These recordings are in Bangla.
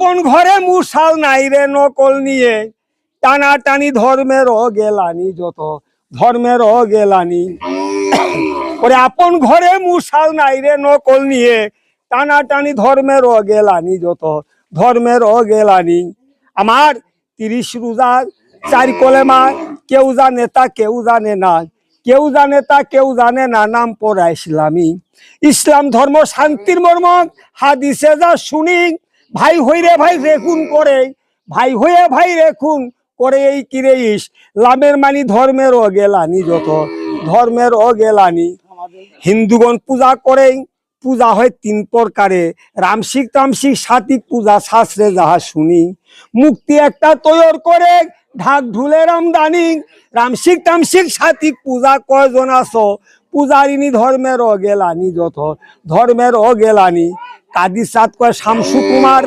আপন ঘরে মুশাল নাই রে নকল নিয়ে। টানা টানি ধর্মের গেলানি যত, ধর্মের গেলানি। ওরে আপন ঘরে মুশাল নাই রে নকল নিয়ে। টানা টানি ধর্মের গেলানি যত, ধর্মের গেলানি। আমার তিরিশ রোজা চার কলেমা, কেউ জানে তা, কেউ জানে না। কেউ জানে তা, কেউ জানে না, নাম পড়া ইসলামী। ইসলাম ধর্ম, শান্তির মর্ম হাদিসে যা শুনি ভাই হইরে ভাই রেখুন করে, ভাই হয়ে ভাই রেখুন করে এই কিরে ইস? লামের মানি ধর্মের অগেলানি যত, ধর্মের অগেলানি। হিন্দুগণ পূজা করে, পূজা হয় তিন প্রকারে। রামসিক তামসিক সাতিক পূজা, শাস্ত্রে যাহা শুনি। মুক্তি একটা তৈর করে, ঢাক ঢুলে রামদানি রামসিক তামসিক সাতিক পূজা কয়জন আছো? পূজারিনী ধর্মের অগেলানি যত, ধর্মের অগেলানি। কাদি সাত কয়, শামসু কুমার,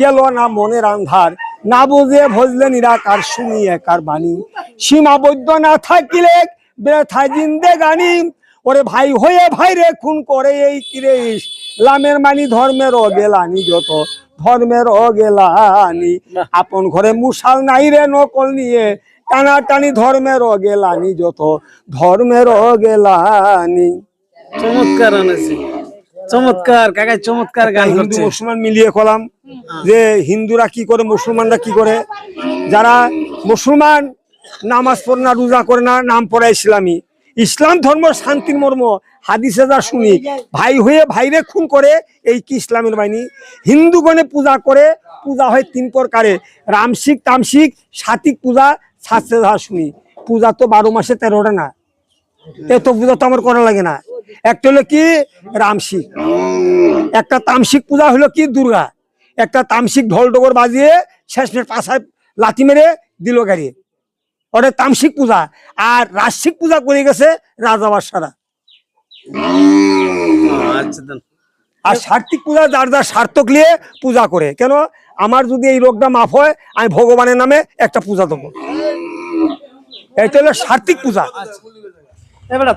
গেল না মনের আন্ধার। না বুঝে ভজলে নিরাকার, শুনি একার বাণী। সীমাবদ্ধ না থাকিলে বেথা জিন্দে গানি। ওরে ভাই হয়ে ভাই রে, খুন করে এই কিরে লামের মানি ধর্মের অগেলানি যত, ধর্মের অগেলানি। আপন ঘরে মুশাল নাই রে, নকল নিয়ে। টানা টানি ধর্মের অগেলানি যত, ধর্মের অগেলানি। চমৎকার আনেছে। চমৎকার কাকা চমৎকার গান হিন্দু মুসলমান মিলিয়ে কলাম যে হিন্দুরা কি করে মুসলমানরা কি করে? যারা মুসলমান নামাজ পড়ে না রোজা করে না নাম পড়া ইসলামী। ইসলাম ধর্ম শান্তির মর্ম হাদিসে যা শুনি ভাই হয়ে ভাইরে খুন করে এই কি ইসলামের বাহিনী হিন্দুগণে পূজা করে পূজা হয় তিন প্রকারে। রামসিক তামসিক সাতিক পূজা শাস্ত্রে যা শুনি। পূজা তো বারো মাসে তেরোটা না। এত পূজা তো আমার করা লাগে না। একটা হলো কি? রামসিক একটা তামসিক পূজা হলো কি? দুর্গা। একটা তামসিক ঢোল ডগর বাজিয়ে শেষ মেশ পাশায় লাথি মেরে দিল গাড়ি। ওটা তামসিক পূজা। আর রাজসিক পূজা করে গেছে রাজা বাদশারা। আচ্ছা আর সার্থিক পূজা যার যার সার্থক নিয়ে পূজা করে। কেন? আমার যদি এই রোগটা মাফ হয় আমি ভগবানের নামে একটা পূজা দেবো। এটা হলো সার্থিক পূজা। এবার